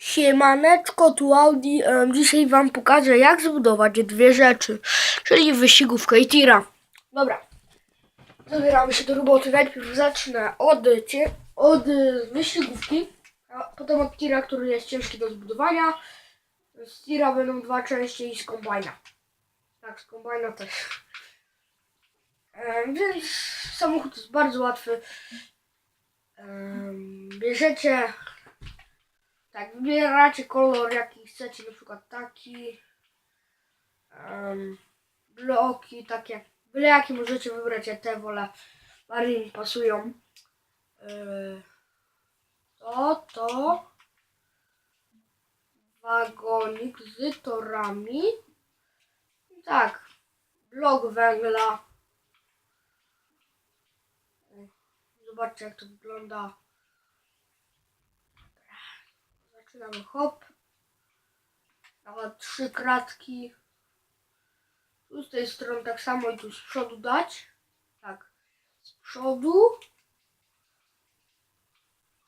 Siemaneczko, tu Audi. Dzisiaj wam pokażę jak zbudować dwie rzeczy, czyli wyścigówkę i tira. Dobra, zabieramy się do roboty. Najpierw zacznę od, od wyścigówki, a potem od tira, który jest ciężki do zbudowania. Z tira będą dwa części i z kombajna. Tak, z kombajna też. Więc samochód jest bardzo łatwy. Bierzecie tak, wybieracie kolor jaki chcecie, na przykład taki. em, bloki takie. Byle jakie możecie wybrać, ja te wolę. Bardziej mi pasują. Yy, to, to. Wagonik z torami. I Tak. Blok węgla. Zobaczcie jak to wygląda. Zaczynamy hop. Nawet trzy kratki. Tu z tej strony tak samo i tu z przodu dać. Tak. Z przodu.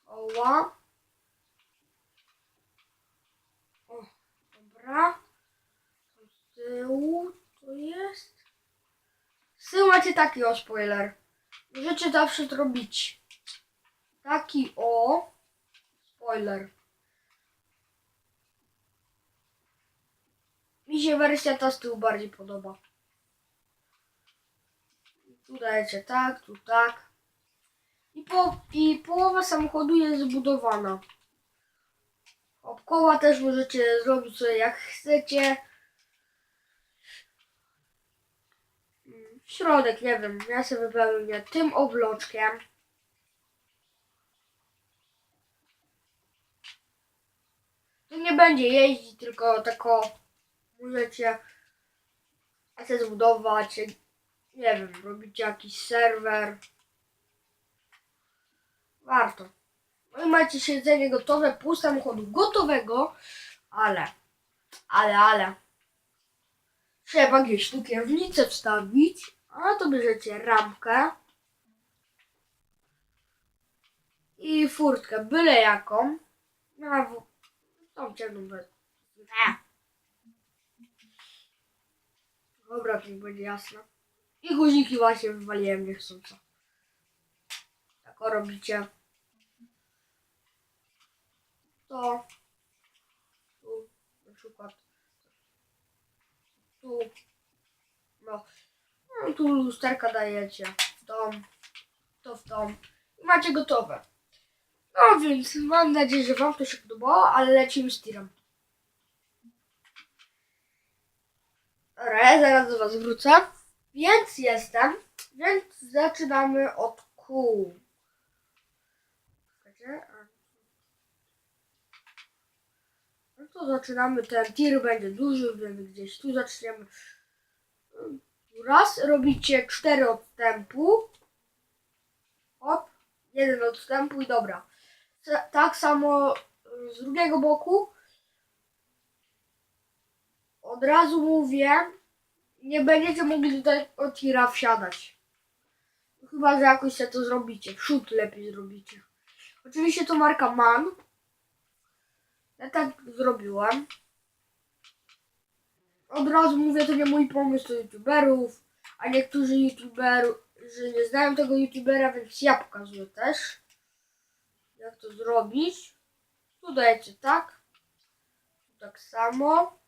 Oła. O, dobra. Z tyłu to jest. Z tyłu macie taki o spoiler. Możecie zawsze zrobić taki o spoiler. Się wersja ta z tyłu bardziej podoba. Tu dajecie tak, tu tak. I, po, I połowa samochodu jest zbudowana. Obkoła też możecie zrobić sobie jak chcecie. Środek, nie wiem, ja sobie wypełnię tym obloczkiem. Tu nie będzie jeździć, tylko tako możecie chcę zbudować, nie wiem, robicie jakiś serwer. Warto. No i macie siedzenie gotowe, pół samochodu gotowego, ale, ale, ale. Trzeba gdzieś tu kierownicę wstawić, a to bierzecie ramkę i furtkę, byle jaką. A w- tą ciemną bez. Nie. Dobra, to będzie jasne. I guziki właśnie wywaliłem niechcąco. Tak o robicie. To. Tu na przykład. Tu. No. no tu lusterka dajecie. W tą. To w tą. I macie gotowe. No więc mam nadzieję, że wam to się podobało, ale lecimy z tirem. Ja zaraz do Was wrócę. Więc jestem, więc zaczynamy od kół. No to zaczynamy, ten tir będzie duży, więc gdzieś tu zaczniemy. Raz, robicie cztery odstępu. Hop, jeden odstępu i dobra. Ta- Tak samo z drugiego boku od razu mówię, nie będziecie mogli tutaj od wsiadać. Chyba, że jakoś się to zrobicie. Przód lepiej zrobicie. Oczywiście to marka MAN. Ja tak zrobiłem. Od razu mówię, to nie mój pomysł do youtuberów, a niektórzy youtuberzy nie znają tego youtubera, więc ja pokazuję też, jak to zrobić. Tu dajecie tak. Tu tak samo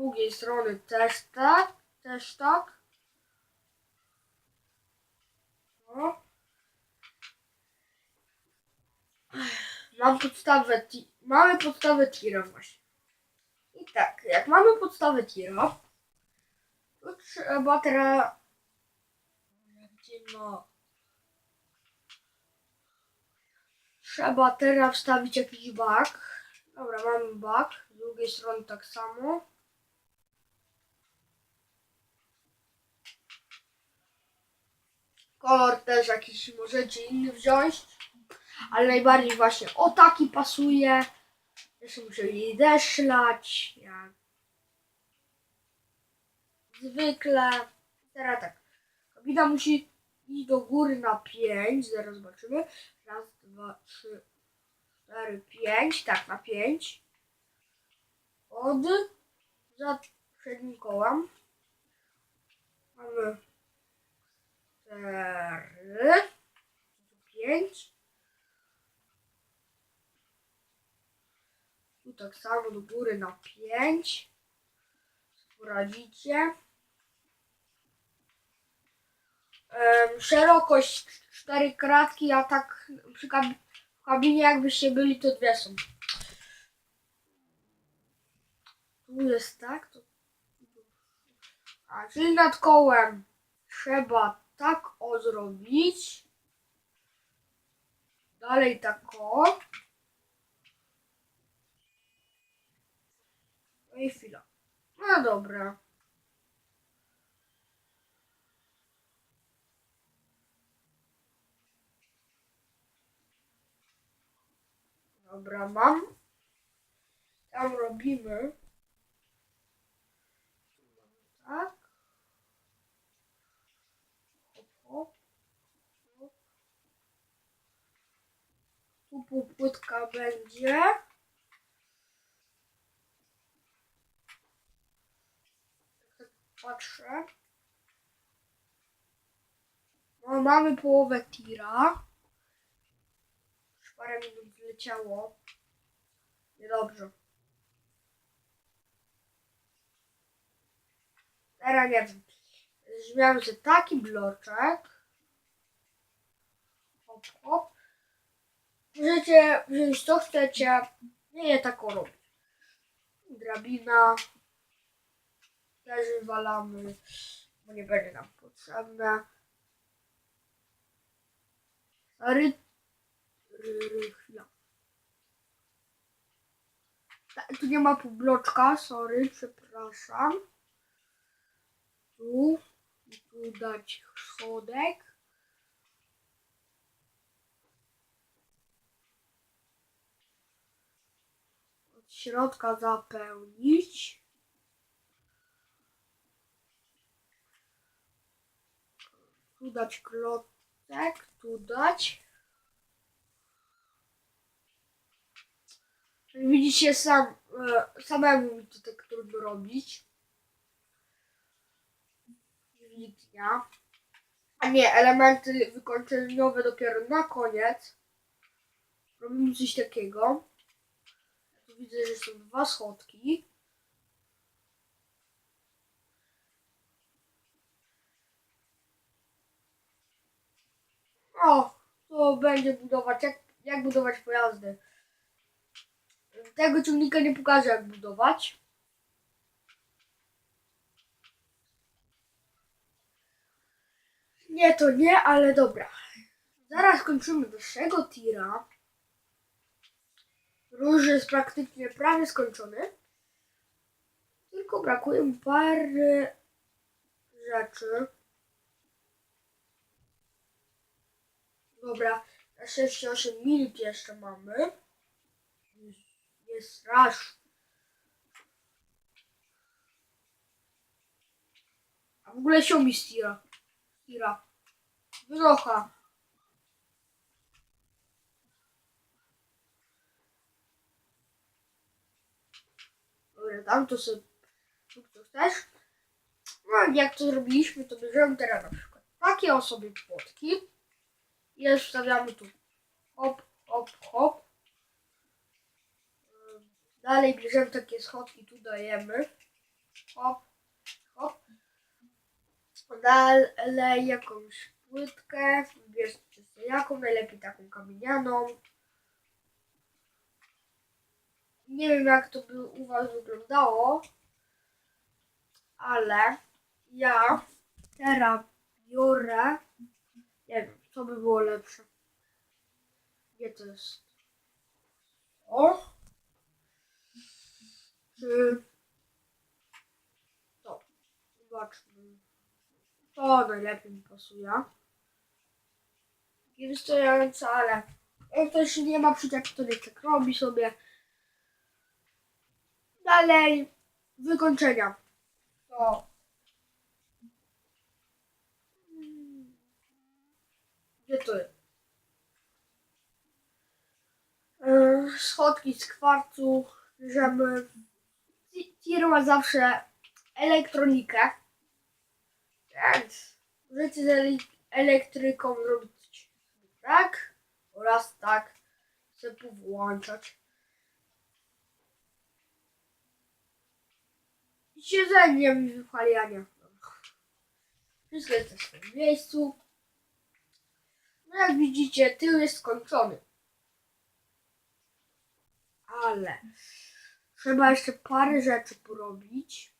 drugiej strony też tak, też tak. No. Mam podstawę, mamy podstawę tira właśnie. I tak, jak mamy podstawę tira, to trzeba teraz... Gdzie no... Trzeba teraz wstawić jakiś bak. Dobra, mamy bak. Z drugiej strony tak samo. Kolor też jakiś możecie inny wziąć. Ale najbardziej właśnie o taki pasuje. Jeszcze muszę jej deszcz lać. Jak zwykle. Teraz tak. Kabina musi iść do góry na 5. Zaraz zobaczymy. Raz, dwa, trzy, cztery, pięć, tak, na pięć. Od za przednim kołem mamy cztery, pięć. Tu tak samo do góry na pięć. Poradzicie. Em, szerokość cztery kratki, a tak przy kab w kabinie jakbyście byli, to dwie są. Tu jest tak, to... A, czyli nad kołem trzeba tak o zrobić. Dalej tak o. No i chwila. No dobra. Dobra, mam. Tam robimy. Tak. Hop, hop. hop. Tu półpłytka będzie. Patrzę. No, mamy połowę tira. Już parę minut zleciało. Niedobrze. Teraz nie wiem. Zmiałem taki bloczek. Hop, hop. Możecie wziąć co chcecie. Nie je tak robić. Drabina. Też wywalamy, bo nie będzie nam potrzebne. Ry... Ry... Chwila. Ta- Tu nie ma pół bloczka, sorry, przepraszam. Tu, tu dać schodek. Od środka zapełnić. Tu dać klocek, tu dać. Widzicie, sam, e, samemu mi to tak trudno robić. Dźwignia. A nie, elementy wykończeniowe dopiero na koniec. Robimy coś takiego. Widzę, że są dwa schodki. O, to będzie budować, jak, jak budować pojazdy. Tego ciągnika nie pokażę jak budować. Nie, to nie, ale dobra. Zaraz kończymy wyższego tira. Róż jest praktycznie prawie skończony. Tylko brakuje mu parę rzeczy. Dobra, na 6-8 minut jeszcze mamy. Jest strasz. A w ogóle się mi stira. Stira. Wyrocha. Dam to sobie. Co chcesz? No jak to zrobiliśmy, to bierzemy teraz na przykład takie osoby płotki. I je wstawiamy tu. Hop, hop, hop. Dalej bierzemy takie schodki, tu dajemy. Hop, hop. Dalej jakąś płytkę. Sobie jaką, najlepiej taką kamienianą. Nie wiem jak to by u Was wyglądało, ale ja teraz biorę, nie wiem, co by było lepsze. Gdzie to jest? O! Czy to? Zobaczmy. To najlepiej mi pasuje. Takie wystające, ale jak ktoś nie ma przyczepy, to niech tak robi sobie. Dalej, wykończenia. To. Gdzie to jest? Yy, Schodki z kwarcu bierzemy. Ti- Tir ma zawsze elektronikę. Więc możecie z ele- elektryką zrobić tak oraz tak. Sobie powłączać. I siedzeniem i wypalianiem. Wszystko jest na swoim miejscu. No jak widzicie, tył jest skończony. Ale trzeba jeszcze parę rzeczy porobić.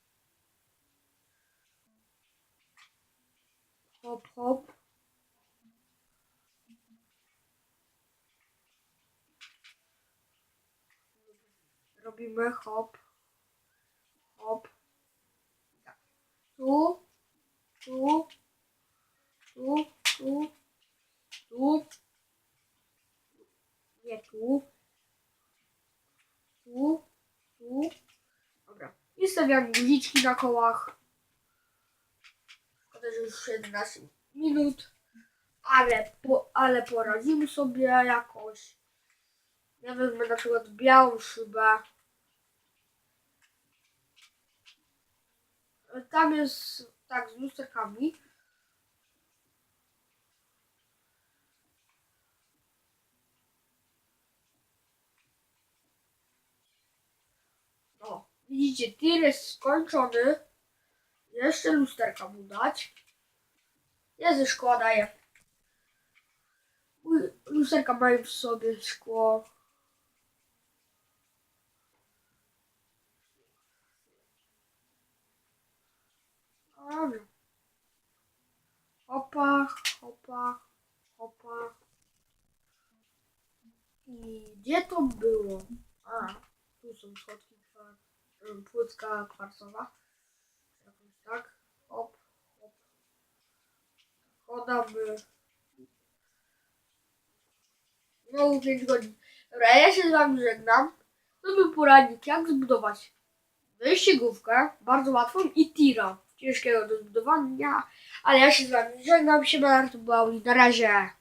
Hop, hop. Robimy hop, hop. Tu, tu, tu, tu, tu. Nie tu. Tu, tu. Dobra. I stawiam guziczki na kołach. Szkoda, że już 11 minut. Ale, po, ale poradzimy sobie jakoś. Ja wezmę na przykład białą szybę. Tam jest tak z lusterkami. O, widzicie, tir jest skończony. Jeszcze lusterka mu dać. Szkła daję. Uj, Lusterka w sobie szkło. Dobra. Hopa, hopa. I gdzie to było? A, tu są schodki płytka kwarcowa. Jakoś tak. Hop, hop. Chodamy. Znowu 5 godzin. Dobra, ja się z wami żegnam. To był poradnik, jak zbudować wyścigówkę, bardzo łatwą i tira, ciężkiego do zbudowania. Ale ja się z wami żegnam, się bał i na razie.